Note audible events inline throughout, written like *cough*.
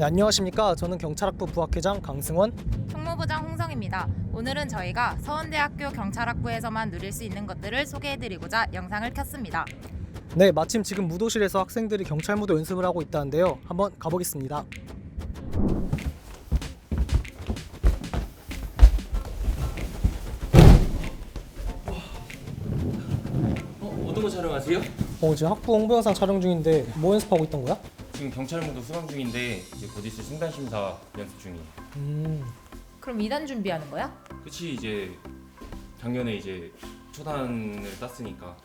네, 안녕하십니까. 저는 경찰학부 부학회장 강승원. 총무부장 홍성입니다. 오늘은 저희가 서원대학교 경찰학부에서만 누릴 수 있는 것들을 소개해드리고자 영상을 켰습니다. 네, 마침 지금 무도실에서 학생들이 경찰 무도 연습을 하고 있다는데요. 한번 가보겠습니다. 어, 어떤 거 촬영하세요? 어, 지금 학부 홍보 영상 촬영 중인데 뭐 연습하고 있던 거야? 지금 경찰 무도 수강 중인데 이제 곧 있을 승단 심사 연습 중이에요. 음, 그럼 2단 준비하는 거야? 그치 이제 작년에 이제 초단을 땄으니까.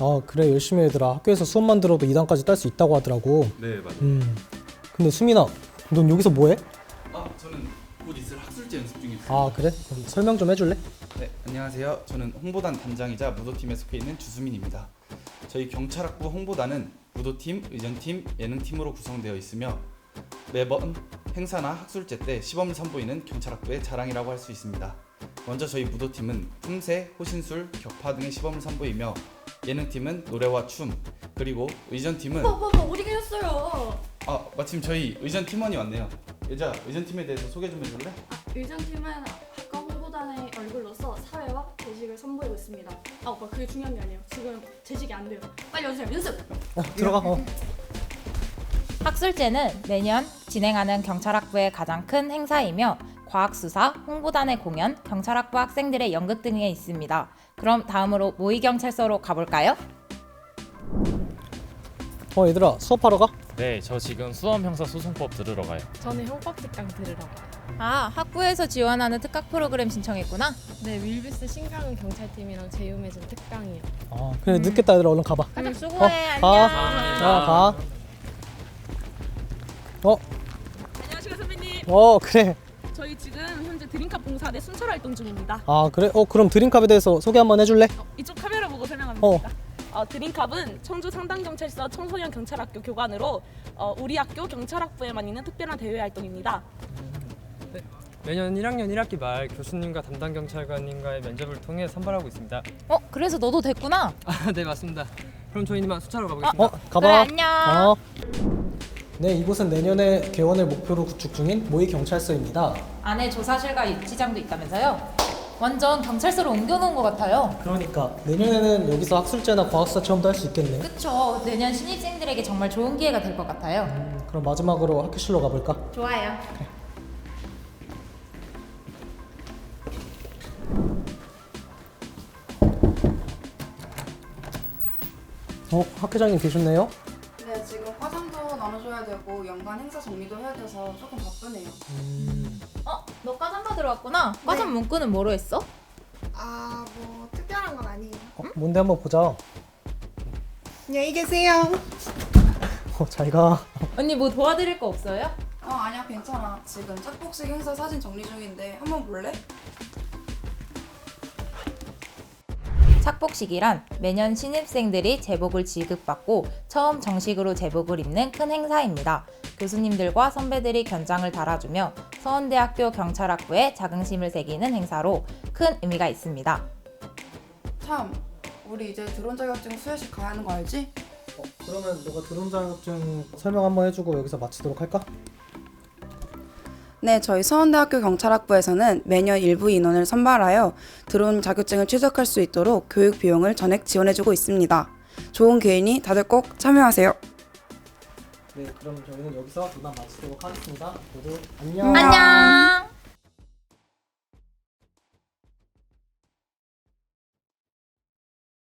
아 그래 열심히 얘들아. 학교에서 수업만 들어도 2단까지 딸 수 있다고 하더라고. 네 맞아요. 음, 근데 수민아, 넌 여기서 뭐해? 아 저는 곧 있을 학술제 연습 중입니다. 아 그래? 그럼 설명 좀 해줄래? 네 안녕하세요. 저는 홍보단 단장이자 무도팀에 속해 있는 주수민입니다. 저희 경찰학부 홍보단은 무도팀, 의전팀, 예능팀으로 구성되어 있으며 매번 행사나 학술제 때 시범을 선보이는 경찰학부의 자랑이라고 할 수 있습니다. 먼저 저희 무도팀은 품새, 호신술, 격파 등의 시범을 선보이며 예능팀은 노래와 춤 그리고 의전팀은 오빠 오빠 어디 계셨어요? 아 마침 저희 의전 팀원이 왔네요. 예자 의전 팀에 대해서 소개 좀 해줄래? 아, 의전팀은 홍보단의 얼굴로서 사회와 재식을 선보이고 있습니다. 아 오빠 그게 중요한 게 아니에요. 지금 재식이 안 돼요. 빨리 연습해 연습. 어, 들어가. 어. 학술제는 매년 진행하는 경찰학부의 가장 큰 행사이며 과학수사, 홍보단의 공연, 경찰학부 학생들의 연극 등에 있습니다. 그럼 다음으로 모의경찰서로 가볼까요? 어 얘들아 수업하러 가? 네, 저 지금 수험 형사 소송법 들으러 가요. 저는 형법 특강 들으러 가요. 아, 학부에서 지원하는 특각 프로그램 신청했구나. 네, 윌비스 신강 경찰팀이랑 제휴맺은 특강이요. 아 그래 늦겠다 얘들아 얼른 가봐. 음, 수고해. 가. 안녕. 자 가. 어, 안녕하세요 선배님. 어 그래. 저희 지금 현재 드림캅 봉사대 순찰 활동 중입니다. 아 그래? 어 그럼 드림캅에 대해서 소개 한번 해줄래? 어, 이쪽 카메라 보고 설명합니다. 어. 어, 드림캅은 청주 상당경찰서 청소년 경찰학교 교관으로 어, 우리 학교 경찰학부에만 있는 특별한 대외 활동입니다. 매년 1학년 1학기 말 교수님과 담당 경찰관님과의 면접을 통해 선발하고 있습니다. 어, 그래서 너도 됐구나. *laughs* 아, 네 맞습니다. 그럼 저희 이만 수차로 가보겠습니다. 어 가봐. 그래, 안녕. 어. 네 이곳은 내년에 개원을 목표로 구축 중인 모의 경찰서입니다. 안에 조사실과 입지장도 있다면서요? 완전 경찰서로 옮겨놓은 것 같아요. 그러니까 내년에는 여기서 학술제나 과학사 체험도 할 수 있겠네. 그쵸. 내년 신입생들에게 정말 좋은 기회가 될 것 같아요. 음, 그럼 마지막으로 학교실로 가볼까? 좋아요. 어 학회장님 계셨네요. 네, 지금 화장도 나눠줘야 되고 연간 행사 정리도 해야 돼서 조금 바쁘네요. 음, 어, 너 과 잠 받으러 왔구나. 과잠 문구는 뭐로 했어? 아, 뭐 특별한 건 아니에요. 어, 뭔데 한번 보자. 안녕히 계세요. *laughs* 어, 잘 가. 언니 뭐 도와드릴 거 없어요? 어, 아니야, 괜찮아. 지금 짝복식 행사 사진 정리 중인데 한번 볼래? 착복식이란 매년 신입생들이 제복을 지급받고 처음 정식으로 제복을 입는 큰 행사입니다. 교수님들과 선배들이 견장을 달아주며 서원대학교 경찰학부에 자긍심을 새기는 행사로 큰 의미가 있습니다. 참, 우리 이제 드론 자격증 수여식 가야 하는 거 알지? 어, 그러면 너가 드론 자격증 설명 한번 해주고 여기서 마치도록 할까? 네, 저희 서원대학교 경찰학부에서는 매년 일부 인원을 선발하여 드론 자격증을 취득할 수 있도록 교육 비용을 전액 지원해주고 있습니다. 좋은 기회니 다들 꼭 참여하세요. 네, 그럼 저희는 여기서 이만 마치도록 하겠습니다. 모두 안녕. 안녕!